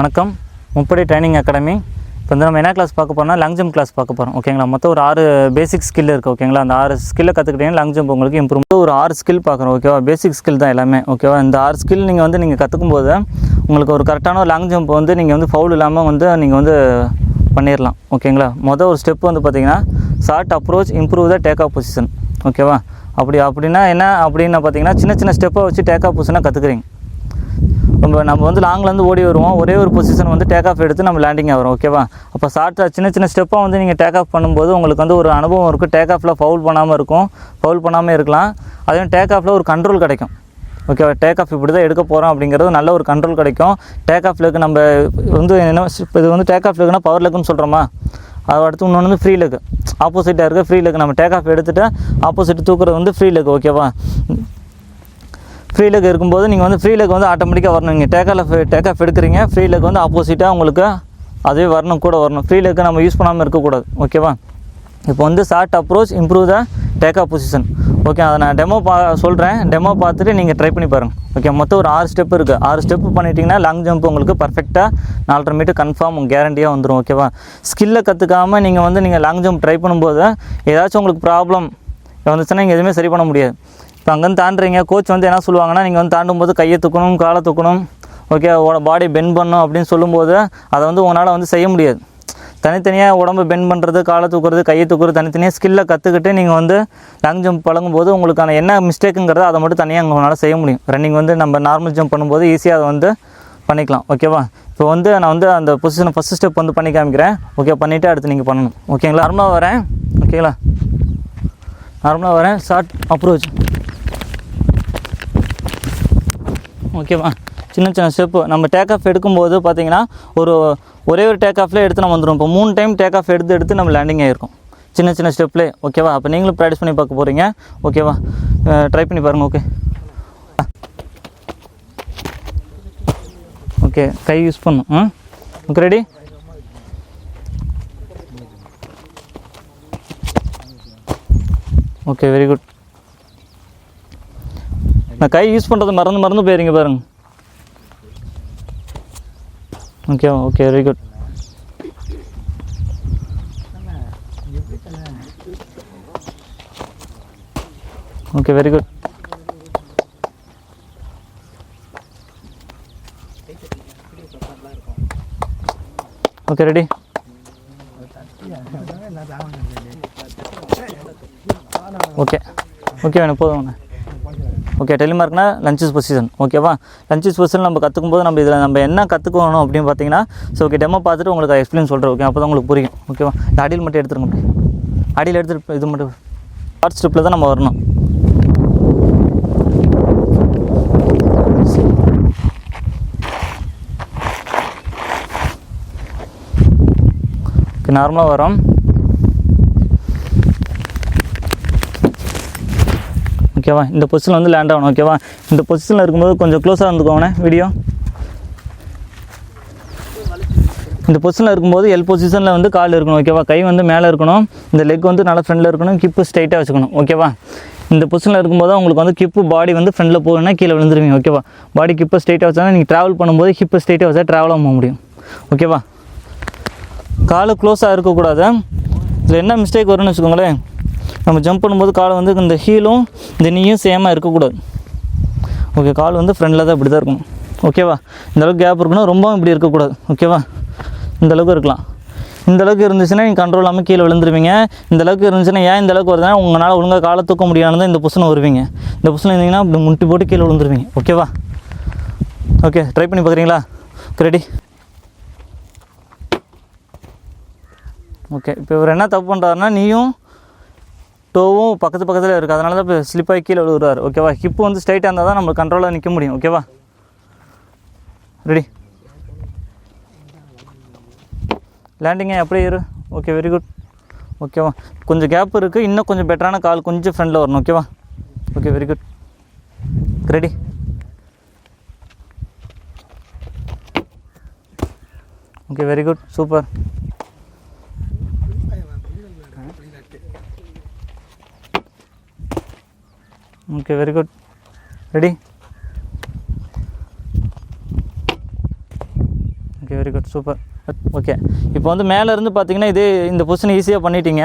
வணக்கம். முப்படை training academy இப்போ வந்து நம்ம என்ன கிளாஸ் பார்க்க போகிறோம்னா லாங் ஜம்ப் கிளாஸ் பார்க்க போகிறோம் ஓகேங்களா மொத்தம் ஒரு ஆறு பேசிக் ஸ்கில் இருக்குது ஓகேங்களா அந்த ஆறு ஸ்கில்லை கற்றுக்கிட்டீங்கன்னா லாங் ஜம்ப் உங்களுக்கு இம்ப்ரூவ் ஒரு ஆறு ஸ்கில் பார்க்குறோம் ஓகேவா பேசிக் ஸ்கில் தான் எல்லாமே ஓகேவா இந்த ஆறு ஸ்கில் நீங்கள் வந்து நீங்கள் கற்றுக்கும் போது உங்களுக்கு ஒரு கரெக்டான ஒரு லாங் ஜம்ப் வந்து நீங்கள் வந்து ஃபவுல் இல்லாமல் வந்து நீங்கள் வந்து பண்ணிடலாம் ஓகேங்களா மொதல் ஒரு ஸ்டெப் வந்து பார்த்தீங்கன்னா short approach improve the take off position ஓகேவா அப்படி அப்படின்னா என்ன? அப்படின்னு பார்த்தீங்கன்னா சின்ன சின்ன ஸ்டெப்பை வச்சு டேக் ஆஃப் பொசிஷனாக கற்றுக்குறீங்க நம்ம நம்ம வந்து லாங்லேருந்து ஓடி வருவோம். ஒரே ஒரு பொசிஷன் வந்து டேக் ஆஃப் எடுத்து நம்ம லேண்டிங் ஆகிறோம் ஓகேவா அப்போ ஷார்ட்டாக சின்ன சின்ன ஸ்டெப்பாக வந்து நீங்கள் டேக் ஆஃப் பண்ணும்போது உங்களுக்கு வந்து ஒரு அனுபவம் இருக்கும். டேக் ஆஃபில் ஃபவுல் பண்ணாமல் இருக்கும். ஃபவுல் பண்ணாமல் இருக்கலாம். அதே டேக் ஆஃபில் ஒரு கண்ட்ரோல் கிடைக்கும். ஓகேவா டேக் ஆஃப் இப்படி தான் எடுக்க போகிறோம் அப்படிங்கிறது நல்ல ஒரு கண்ட்ரோல் கிடைக்கும். டேக் ஆஃப் லெக் நம்ம வந்து என்ன இது வந்து டேக் ஆஃப் லெக்னா பவர் லெக்குன்னு சொல்கிறோமா அது அடுத்து இன்னொன்று வந்து ஃப்ரீ லெக் ஆப்போசிட்டாக இருக்க ஃப்ரீ லெக் நம்ம டேக் ஆஃப் எடுத்துகிட்டு ஆப்போசிட் தூக்குறது வந்து ஃப்ரீ லெக் ஓகேவா ஃப்ரீ லெக் இருக்கும்போது நீங்கள் வந்து ஃப்ரீ லெக் வந்து ஆட்டோமேட்டிக்காக வரணும். நீங்கள் டேக் ஆஃப் டேக் ஆஃப் எடுக்கிறீங்க. ஃப்ரீ லெக் வந்து ஆப்போசிட்டாக உங்களுக்கு அதுவே வரணும் கூட வரணும். ஃப்ரீ லெக்கை நம்ம யூஸ் பண்ணாமல் இருக்கக்கூடாது. ஓகேவா இப்போ வந்து short approach improve the take off position okay அதை நான் டெமோ பா சொல்கிறேன் டெமோ பார்த்துட்டு நீங்கள் ட்ரை பண்ணி பாருங்கள் ஓகே மொத்தம் ஒரு ஆறு ஸ்டெப் இருக்குது ஆறு ஸ்டெப் பண்ணிட்டீங்கன்னா லாங் ஜம்ப் உங்களுக்கு பர்ஃபெக்டாக நாலரை மீட்டர் கன்ஃபார்ம் கேரண்டியாக வந்துடும் ஓகேவா ஸ்கில்லை கற்றுக்காமல் நீங்கள் வந்து நீங்கள் லாங் ஜம்ப் ட்ரை பண்ணும்போது ஏதாச்சும் உங்களுக்கு ப்ராப்ளம் வந்துச்சுன்னா நீங்கள் எதுவுமே சரி பண்ண முடியாது. இப்போ அங்கேருந்து தாண்டுறீங்க கோச் வந்து என்ன சொல்லுவாங்கன்னா நீங்கள் வந்து தாண்டும் போது கையை தூக்கணும் காலை தூக்கணும் ஓகே பாடி பெண்ட் பண்ணும் அப்படின்னு சொல்லும்போது அதை வந்து உங்களால் வந்து செய்ய முடியாது. தனித்தனியாக உடம்பு பெண்ட் பண்ணுறது காலை தூக்குறது கையை தூக்குறது தனித்தனியாக ஸ்கில்லை கற்றுக்கிட்டு நீங்கள் வந்து லாங் ஜம்ப் பழங்கும்போது உங்களுக்கான என்ன மிஸ்டேக்குங்கிறத அதை மட்டும் தனியாக உங்களால் செய்ய முடியும். ரன்னிங் வந்து நம்ம நார்மல் ஜம்ப் பண்ணும்போது ஈஸியாக அதை வந்து பண்ணிக்கலாம் ஓகேவா இப்போ வந்து நான் வந்து அந்த பொசிஷனை ஃபஸ்ட் ஸ்டெப் வந்து பண்ணி காமிக்கிறேன். ஓகே பண்ணிவிட்டு அடுத்து நீங்கள் பண்ணணும். ஓகேங்களா நார்மலாக வரேன். ஓகேங்களா நார்மலாக வரேன். ஷார்ட் அப்ரோச் ஓகேவா சின்ன சின்ன ஸ்டெப்பு நம்ம டேக் ஆஃப் எடுக்கும்போது பார்த்தீங்கன்னா ஒரு ஒரே ஒரு டேக் ஆஃப்லேயே எடுத்து நம்ம வந்துடும் இப்போ மூணு டைம் டேக் ஆஃப் எடுத்து எடுத்து நம்ம லேண்டிங் ஆகிருக்கும் சின்ன சின்ன ஸ்டெப்லேயே ஓகேவா அப்போ நீங்களும் ப்ராக்டிஸ் பண்ணி பார்க்க போகிறீங்க ஓகேவா ட்ரை பண்ணி பாருங்கள் ஓகே ஓகே கை யூஸ் பண்ணும் ஆ okay ready okay very good நான் கை யூஸ் பண்ணுறது மறந்து மறந்து போயிருங்க பாருங்க. Okay okay very good okay very good okay ready okay okay வேணும் போதும் ஓகே டெலிமார்க்னா லஞ்சஸ் பொசிஷன் ஓகேவா லஞ்சஸ் பொசிஷன் நம்ம கற்றுக்கும் போது நம்ம இதில் நம்ம என்ன கற்றுக்கணும் அப்படின்னு பார்த்தீங்கன்னா ஸோ ஓகே டெமோ பார்த்துட்டு உங்களுக்கு எக்ஸ்பிளைன் சொல்கிறேன் ஓகே அப்போ தான் உங்களுக்கு புரியும். ஓகேவா இந்த அடியில் மட்டும் எடுத்துருங்க அடியில் எடுத்து இது மட்டும். ஹாட் ஸ்டெப்பில் தான் நம்ம வரணும். ஓகே நார்மலாக வரோம். ஓகேவா? இந்த பொசிஷனில் வந்து லேண்ட் ஆகணும் ஓகேவா? இந்த பொசிஷனில் இருக்கும்போது கொஞ்சம் க்ளோஸாக இருந்துக்கோங்கண்ணே வீடியோ இந்த பொசிஷனில் இருக்கும்போது எல் பொசிஷனில் வந்து கால் இருக்கணும் ஓகேவா? கை வந்து மேலே இருக்கணும் இந்த லெக் வந்து நல்லா ஃப்ரெண்டில் இருக்கணும் கிப்பு ஸ்ட்ரைட்டாக வச்சுக்கணும் ஓகேவா? இந்த பொசிஷனில் இருக்கும்போது உங்களுக்கு வந்து கிப்பு பாடி வந்து ஃப்ரெண்டில் போகணும்னா கீழே விழுந்துருவீங்க ஓகேவா? பாடி கிப்பை ஸ்ட்ரைட்டாக வச்சா நீங்கள் ட்ராவல் பண்ணும்போது ஹிப்பு ஸ்ட்ரைட்டாக வச்சா ட்ராவல் ஆக முடியும் ஓகேவா? காலு க்ளோஸாக இருக்கக்கூடாது. இதில் என்ன மிஸ்டேக் வரும்னு வச்சுக்கோங்களேன். நம்ம ஜம்ப் பண்ணும்போது கால் வந்து இந்த ஹீலும் இந்த நீயும் சேமாக இருக்கக்கூடாது. ஓகே கால் வந்து ஃப்ரெண்டில் தான் இப்படி தான் இருக்கணும் ஓகேவா இந்த அளவுக்கு கேப் இருக்குன்னா ரொம்பவும் இப்படி இருக்கக்கூடாது. ஓகேவா இந்த அளவுக்கு இருக்கலாம். இந்த அளவுக்கு இருந்துச்சுன்னா நீங்கள் கண்ட்ரோல் இல்லாமல் கீழே விழுந்துருவீங்க. இந்த அளவுக்கு இருந்துச்சுன்னா ஏன் இந்த அளவுக்கு வருதுன்னா உங்களால் ஒழுங்காக காலை தூக்க முடியாதுன்னு இந்த புஷனை வருவீங்க. இந்த புஷன் இருந்தீங்கன்னா இப்படி முட்டி போட்டு கீழே விழுந்துருவீங்க. ஓகேவா ஓகே ட்ரை பண்ணி பார்க்குறீங்களா? ரெடி ஓகே இப்போ இவர் என்ன தப்பு பண்ணுறாருன்னா நீயும் டோவும் பக்கத்து பக்கத்தில் இருக்குது அதனால தான் இப்போ ஸ்லிப்பாகி கீழே விழுகிறாரு ஓகேவா ஹிப்பு வந்து ஸ்ட்ரைட்டாக இருந்தால் தான் நம்ம கண்ட்ரோலாக நிற்க முடியும். ஓகேவா ரெடி லேண்டிங்க அப்படியே இரு. ஓகே வெரி குட் ஓகேவா கொஞ்சம் கேப் இருக்குது இன்னும் கொஞ்சம் பெட்டரான கால் கொஞ்சம் ஃப்ரெண்டில் வரணும். ஓகேவா okay very good ready okay very good super okay very good ready okay very good super okay இப்போ வந்து மேலேருந்து பார்த்தீங்கன்னா இதே இந்த பொசிஷன் ஈஸியாக பண்ணிட்டீங்க.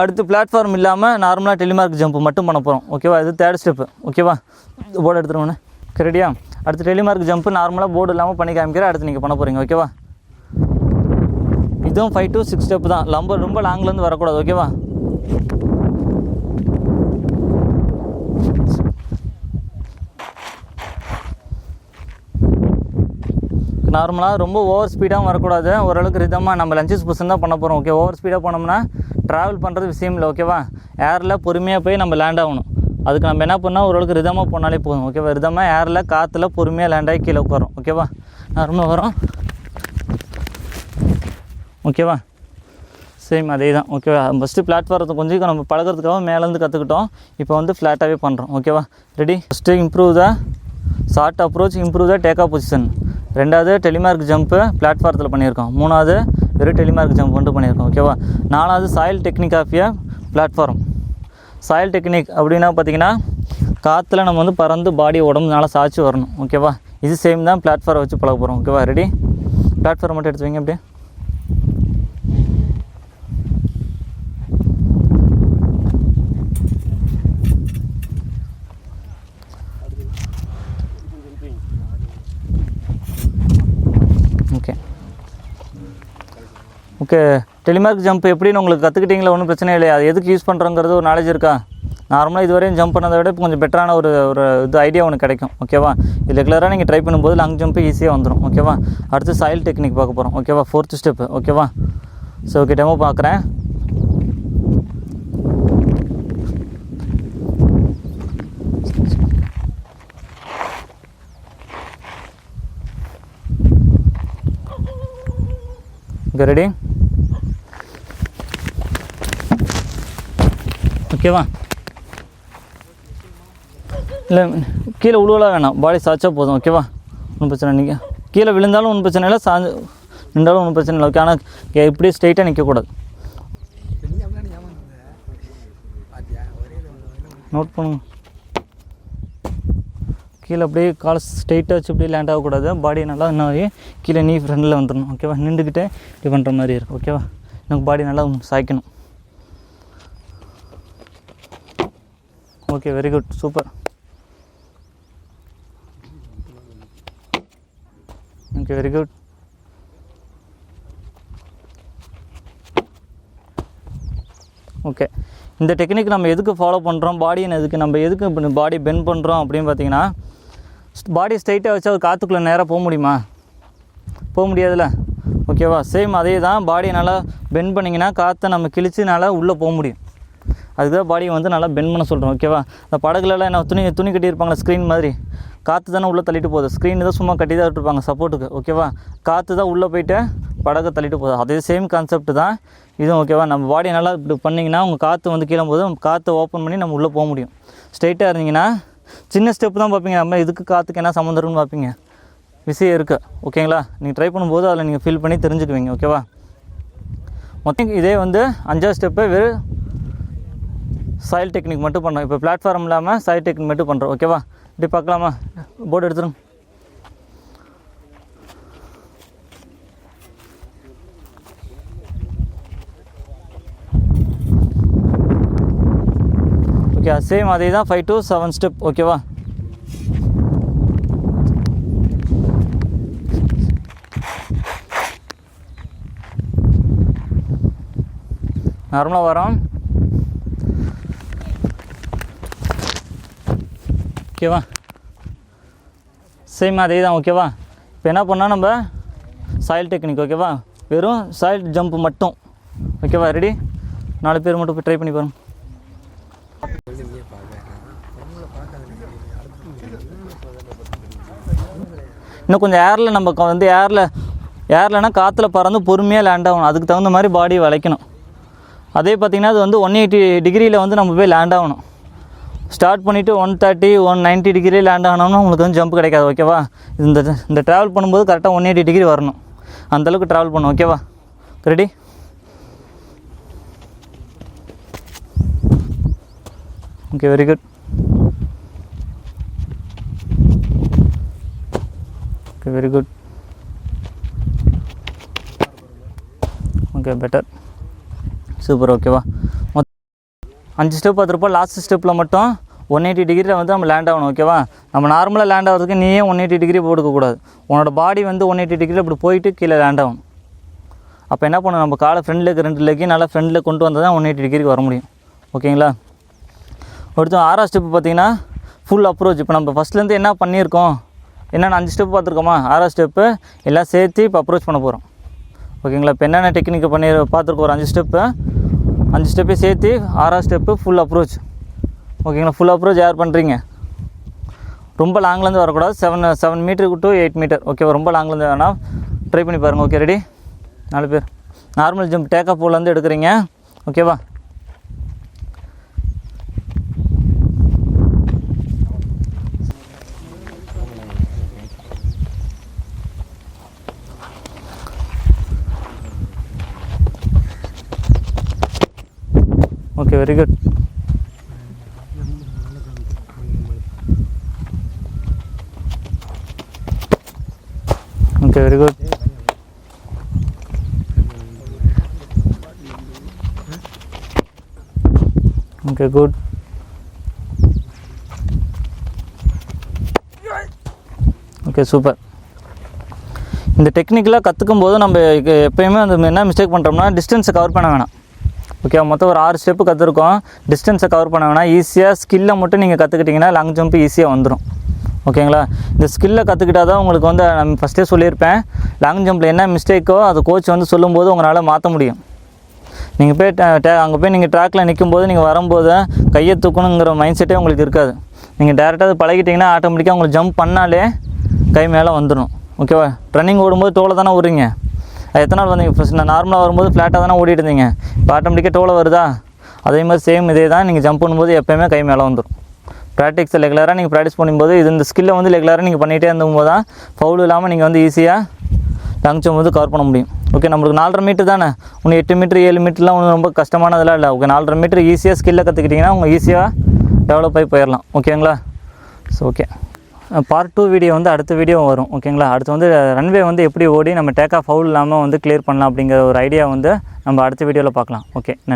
அடுத்து பிளாட்ஃபார்ம் இல்லாமல் நார்மலாக டெலிமார்க் ஜம்ப் மட்டும் பண்ண போகிறோம் ஓகேவா இது தேர்ட் ஸ்டெப்பு ஓகேவா போர்டு எடுத்துருவோண்ணே ரெடியா அடுத்து டெலிமார்க் ஜம்ப் நார்மலாக போர்டு இல்லாமல் பண்ணி காமிக்கிறேன் அடுத்து நீங்கள் பண்ண போகிறீங்க ஓகேவா இதுவும் ஃபைவ் டு சிக்ஸ் ஸ்டெப் தான். ரொம்ப ரொம்ப லாங்லேருந்து வரக்கூடாது. ஓகேவா நார்மலாக ரொம்ப ஓவர் ஸ்பீடாகவும் வரக்கூடாது. ஓரளவுக்கு ரிதமாக நம்ம லஞ்சஸ் புஷன் தான் பண்ண போகிறோம் ஓகே ஓவர் ஸ்பீடாக போனோம்னா ட்ராவல் பண்ணுறது விஷயம் இல்லை ஓகேவா ஏரில் பொறுமையாக போய் நம்ம லேண்ட் ஆகணும். அதுக்கு நம்ம என்ன பண்ணால் ஓரளவுக்கு ரிதமாக போனாலே போதும் ஓகேவா ரிதமாக ஏரில் காற்றுல பொறுமையாக லேண்ட் ஆகி கீழே உட்காரோம் ஓகேவா நார்மலாக வரோம் ஓகேவா சேம் அதே தான் ஓகேவா ஃபஸ்ட்டு பிளாட்ஃபாரத்தை கொஞ்சம் நம்ம பழகிறதுக்காக மேலேருந்து கற்றுக்கிட்டோம் இப்போ வந்து ஃப்ளாட்டாகவே பண்ணுறோம் ஓகேவா ready first improve the short approach improve the take off position ரெண்டாவது டெலிமார்க் ஜம்ப்பு பிளாட்ஃபாரத்தில் பண்ணியிருக்கோம். மூணாவது வெறும் டெலிமார்க் ஜம்ப் வந்துட்டு பண்ணியிருக்கோம் ஓகேவா நாலாவது sail technique of a platform sail technique அப்படின்னா பார்த்தீங்கன்னா காற்றுல நம்ம வந்து பறந்து பாடி உடம்பு நல்லா சாய்ச்சி வரணும் ஓகேவா இது சேம் தான் பிளாட்ஃபார்ம் வச்சு பழக போகிறோம் ஓகேவா ரெடி பிளாட்ஃபார்ம் மட்டும் எடுத்து வைங்க அப்படியே ஓகே ஓகே டெலிமார்க் ஜம்ப் எப்படின்னு உங்களுக்கு கற்றுக்கிட்டீங்களா ஒன்றும் பிரச்சனை இல்லையா? அது எதுக்கு யூஸ் பண்ணுறங்கிறது ஒரு நாலேஜ் இருக்கா? நார்மலாக இதுவரையும் ஜம்ப் பண்ணதை விட இப்போ கொஞ்சம் பெட்டரான ஒரு ஒரு இது ஐடியா ஒன்று கிடைக்கும். ஓகேவா இது ரெகுலராக நீங்கள் ட்ரை பண்ணும்போது லாங் ஜம்ப் ஈஸியாக வந்துடும் ஓகேவா அடுத்து சாயில் டெக்னிக் பார்க்க போகிறோம் ஓகேவா ஃபோர்த் ஸ்டெப்பு ஓகேவா ஸோ ஓகே டெமோ பார்க்குறேன். ஓகே ரெடி ஓகேவா? இல்லை கீழே உழுவலாம் வேணாம். பாடி சாய்ச்சா போதும் ஓகேவா? ஒன்றும் பிரச்சனை நீங்கள் கீழே விழுந்தாலும் ஒன்றும் பிரச்சனை இல்லை சாஞ்சு நின்றாலும் ஒன்றும் பிரச்சனை இல்லை ஓகே? ஆனால் இப்படியே ஸ்ட்ரைட்டாக நிற்கக்கூடாது நோட் பண்ணுங்க. கீழே அப்படியே கால் ஸ்ட்ரைட்டாக வச்சு அப்படியே லேண்ட் ஆகக்கூடாது. பாடி நல்லா என்ன கீழே நீ ஃப்ரெண்டில் வந்துடணும் ஓகேவா? நின்றுக்கிட்டே இப்படி பண்ணுற மாதிரி இருக்கும் ஓகேவா? எனக்கு பாடி நல்லா சாய்க்கணும். Okay very good super okay very good okay இந்த டெக்னிக் நம்ம எதுக்கு ஃபாலோ பண்ணுறோம் பாடியின் எதுக்கு? நம்ம எதுக்கு பாடி பெண்ட் பண்ணுறோம் அப்படின்னு பார்த்தீங்கன்னா பாடி ஸ்ட்ரைட்டாக வச்சு அது காற்றுக்குள்ளே நேராக போக முடியுமா? போக முடியாதுல்ல? ஓகேவா சேம் அதே தான் பாடியை நல்லா பெண்ட் பண்ணிங்கன்னா காற்றை நம்ம கிழிச்சு நல்லா உள்ளே போக முடியும். அதுதான் பாடியை வந்து நல்லா பென் பண்ண சொல்கிறோம் ஓகேவா இந்த படகுலலாம் என்ன துணி துணி கட்டியிருப்பாங்களா ஸ்க்ரீன் மாதிரி? காற்று தானே உள்ளே தள்ளிட்டு போகுது. ஸ்க்ரீன் தான் சும்மா கட்டி தான் விட்டுருப்பாங்க சப்போர்ட்டுக்கு ஓகேவா காற்று தான் உள்ளே போயிட்டு படகை தள்ளிட்டு போகுது. அதே சேம் கான்செப்ட் தான் இதுவும் ஓகேவா நம்ம பாடியை நல்லா இப்படி பண்ணிங்கன்னா உங்கள் காற்று வந்து கீழே போது காற்றை ஓப்பன் பண்ணி நம்ம உள்ளே போக முடியும். ஸ்ட்ரைட்டாக இருந்தீங்கன்னா சின்ன ஸ்டெப்பு தான் பார்ப்பீங்க. நம்ம இதுக்கு காற்றுக்கு என்ன சம்மந்தம் இருக்குன்னு பார்ப்பீங்க. விஷயம் இருக்குது ஓகேங்களா நீங்கள் ட்ரை பண்ணும்போது அதில் நீங்கள் ஃபீல் பண்ணி தெரிஞ்சுக்குவீங்க ஓகேவா மொத்தம் இதே வந்து அஞ்சாவது ஸ்டெப்பு வெறும் சாயில் டெக்னிக் மட்டும் பண்ணுறோம் இப்போ பிளாட்ஃபார்ம் இல்லாமல் சாயில் டெக்னிக் மட்டும் பண்ணுறோம் ஓகேவா இப்படி பார்க்கலாமா? போர்டு எடுத்துருங்க ஓகே சேம் அதே தான் ஃபைவ் டு செவன் ஸ்டெப் ஓகேவா நார்மலாக வரோம். ஓகேவா? சேம் அதே தான் ஓகேவா? இப்போ என்ன பண்ணால் நம்ம? சாயில் டெக்னிக் ஓகேவா? வெறும் சாயில் ஜம்ப் மட்டும். ஓகேவா ரெடி நாலு பேர் மட்டும் போய் ட்ரை பண்ணி பாருங்க. இன்னும் கொஞ்சம் ஏரில் நம்ம க- வந்து ஏரில் ஏர்லனா காற்றுல பறந்து பொறுமையாக லேண்ட் ஆகணும். அதுக்கு தகுந்த மாதிரி பாடி வளைக்கணும். அதே பார்த்திங்கன்னா அது வந்து ஒன் எயிட்டி டிகிரியில் வந்து நம்ம போய் லேண்ட் ஆகணும். ஸ்டார்ட் பண்ணிவிட்டு one thirty one ninety degree land ஆனோம்னா உங்களுக்கு வந்து ஜம்ப் கிடைக்காது ஓகேவா இந்த இந்த ட்ராவல் பண்ணும்போது கரெக்டாக ஒன் எயிட்டி டிகிரி வரணும். அந்தளவுக்கு ட்ராவல் பண்ணும் ஓகேவா ready okay very good okay very good okay better super ஓகேவா அஞ்சு ஸ்டெப் பார்த்துருப்போம். லாஸ்ட் ஸ்டெப்பில் மட்டும் ஒன் எயிட்டி டிகிரியில் வந்து நம்ம லேண்ட் ஆகணும் ஓகேவா நம்ம நார்மலாக லேண்ட் ஆகிறதுக்கு நீயே ஒன் எயிட்டி டிகிரி போட்டுக்கக்கூடாது உன்னோட பாடி வந்து ஒன் எயிட்டி டிகிரியில் இப்படி போயிட்டு கீழே லேண்ட் ஆகும் அப்போ என்ன பண்ணணும்? நம்ம காலை ஃப்ரெண்டில் இருக்க ரெண்டு லெக்கையும் நல்லா ஃப்ரெண்டில் கொண்டு வந்தால் தான் ஒன் எயிட்டி டிகிரிக்கு வர முடியும். ஓகேங்களா அடுத்து ஆறாம் ஸ்டெப்பு பார்த்தீங்கன்னா ஃபுல் அப்ரோச் இப்போ நம்ம ஃபஸ்ட்லேருந்து என்ன பண்ணியிருக்கோம்? என்னென்ன அஞ்சு ஸ்டெப் பார்த்துருக்கோமா? ஆறாம் ஸ்டெப்பு எல்லாம் சேர்த்து இப்போ அப்ரோச் பண்ண போகிறோம் ஓகேங்களா இப்போ என்னென்ன டெக்னிக்கை பண்ணி பார்த்துருக்கோம் ஒரு அஞ்சு ஸ்டெப்பு அஞ்சு ஸ்டெப்பையும் சேர்த்து ஆறாம் ஸ்டெப்பு ஃபுல் அப்ரோச் ஓகேங்களா ஃபுல் அப்ரோச் யார் பண்ணுறீங்க ரொம்ப லாங்லேருந்து வரக்கூடாது. செவன் செவன் மீட்டருக்கு டு எயிட் மீட்டர் ஓகேவா ரொம்ப லாங்லேருந்து வேணாம் ட்ரை பண்ணி பாருங்கள் ஓகே ரெடி நாலு பேர். நார்மல் ஜம்ப் டேக்கப் போலேருந்து எடுக்கிறீங்க. ஓகேவா okay very good okay very good okay good okay super இந்த டெக்னிக்கெலாம் கற்றுக்கும் போது நம்ம எப்பயுமே அந்த என்ன மிஸ்டேக் பண்ணுறோம்னா டிஸ்டன்ஸை கவர் பண்ண வேணாம். ஓகே மொத்தம் ஒரு ஆறு ஸ்டெப்பு கற்றுருக்கோம் டிஸ்டன்ஸை கவர் பண்ண ஈஸியாக ஸ்கில்லை மட்டும் நீங்கள் கற்றுக்கிட்டிங்கன்னா லாங் ஜம்ப் ஈஸியாக வந்துடும் ஓகேங்களா இந்த ஸ்கில்லை கற்றுக்கிட்டா தான் உங்களுக்கு வந்து நான் ஃபஸ்ட்டே சொல்லியிருப்பேன். லாங் ஜம்பில் என்ன மிஸ்டேக்கோ அது கோச் வந்து சொல்லும்போது உங்களால் மாற்ற முடியும். நீங்கள் போய் அங்கே போய் நீங்கள் ட்ராக்கில் நிற்கும்போது நீங்கள் வரும்போது கையை தூக்கணுங்கிற மைண்ட் செட்டே உங்களுக்கு இருக்காது. நீங்கள் டேரெக்டாக அது பழகிட்டிங்கன்னா ஆட்டோமேட்டிக்காக உங்களுக்கு ஜம்ப் பண்ணாலே கை மேலே வந்துடும் ஓகேவா ரன்னிங் ஓடும்போது தோலை தானே விட்றீங்க அது எத்தனை நாள் வந்தீங்க ஃபஸ்ட் நான் நார்மலாக வரும்போது ஃப்ளாட்டாக தானே ஓடிட்டு இருந்தீங்க. இப்போ ஆட்டோமேட்டிக்காக டோலை வருதா? அதே மாதிரி சேம் இதே தான் நீங்கள் ஜம்ப் பண்ணும்போது எப்போயுமே கை மேலே வந்துடும் ப்ராக்டிக்ஸ் ரெகுலராக நீங்கள் ப்ராக்டிஸ் பண்ணும்போது இது இந்த ஸ்கில்லை வந்து ரெகுலராக நீங்கள் பண்ணிகிட்டே இருந்தபோது தான் ஃபவுல் இல்லாமல் நீங்கள் வந்து ஈஸியாக லாங் போது வந்து கவர் பண்ண முடியும். ஓகே நம்மளுக்கு நாலரை மீட்டர் தானே? ஒன்று எட்டு மீட்டர் ஏழு மீட்டர்லாம் ஒன்றும் ரொம்ப கஷ்டமானதெல்லாம் இல்லை. ஓகே நாலரை மீட்டர் ஈஸியாக ஸ்கில்லை கற்றுக்கிட்டிங்கன்னா உங்கள் ஈஸியாக டெவலப் ஆகி போயிடலாம். ஓகேங்களா so okay part two video வந்து அடுத்த வீடியோ வரும் ஓகேங்களா அடுத்து வந்து ரன்வே வந்து எப்படி ஓடி நம்ம டேக் ஆஃப் ஃபவுல் இல்லாமல் வந்து கிளியர் பண்ணலாம் அப்படிங்கிற ஒரு ஐடியா வந்து நம்ம அடுத்த வீடியோவில் பார்க்கலாம் ஓகே நன்றி.